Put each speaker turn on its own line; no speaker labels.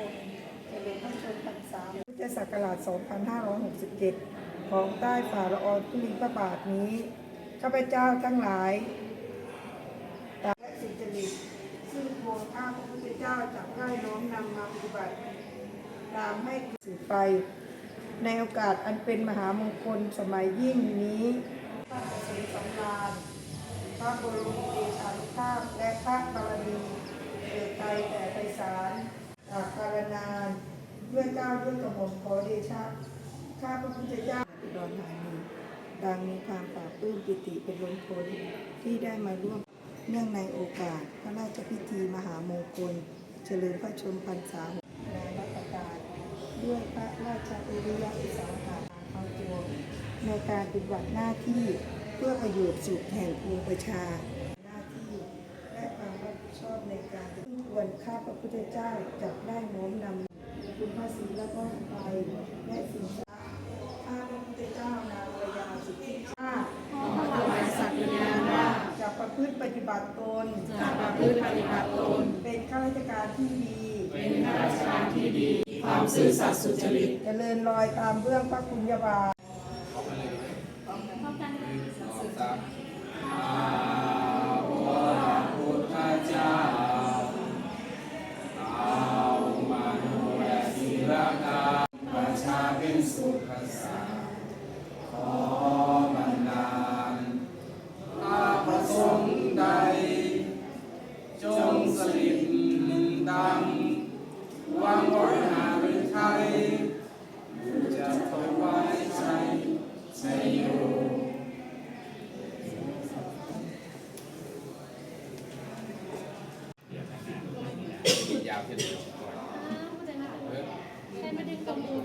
ลเจริญพระชนพรรษาพุทธศักราช 2567 ของใต้ฝ่าละอองธุลีพระบาทนี้ ข้าพเจ้าทั้งหลายและสุจริตซึ่งโครงข้าพระพุทธเจ้าจะได้น้อมนำมาปฏิบัติ ตามให้สืบไป ในโอกาสอันเป็นมหามงคลสมัยยิ่งนี้พระเกษมสำราญพระบรมเดชานุภาพ และพระบารมีเกิดไกลแต่ไพศาลจากการนานด้วย เก้าด้วยกระหม่อมขอเดชะข้าพระพุทธเจ้าอุดรธานีดังมีความปราบปลื้มปิติเป็นล้นพ้นที่ได้มาร่วมเนื่องในโอกาส พระราชพิธีมหามงคล เฉลิมพระชนมพรรษาหกนรัตการด้วยพระราชอิริยาอุตสาหะเอาตัวในการปฏิบัติหน้าที่เพื่อประโยชน์สุขแห่งปวงประชาหน้าที่และความรับผิดชอบในการซึ่ควรข้าพระพุทธเจ้าจะได้โน้มนำคุณพระศรีและก็ไปและสิ่งที่ข้าพระพุทธเจ้านางระยาสุทธิชาติ
ถวายสัตย์ปฏิญาณว่า
จะประ พฤติปฏิบัติตน
จะประพฤติปฏิบัติตน
เป็นข้าราชการที่ดี
เป็นข้าราชการที่ดี ความซื่อสัตย์สุจริต
เจริญรอยตามเบื้องพระคุณยาบาท
พุทธเจ้าเอามาดูแลศิลกาประชาเป็นสุขสันต์ข ยาวเท่านี้เออมันจะมเออใช่ไม่ได้
กังวล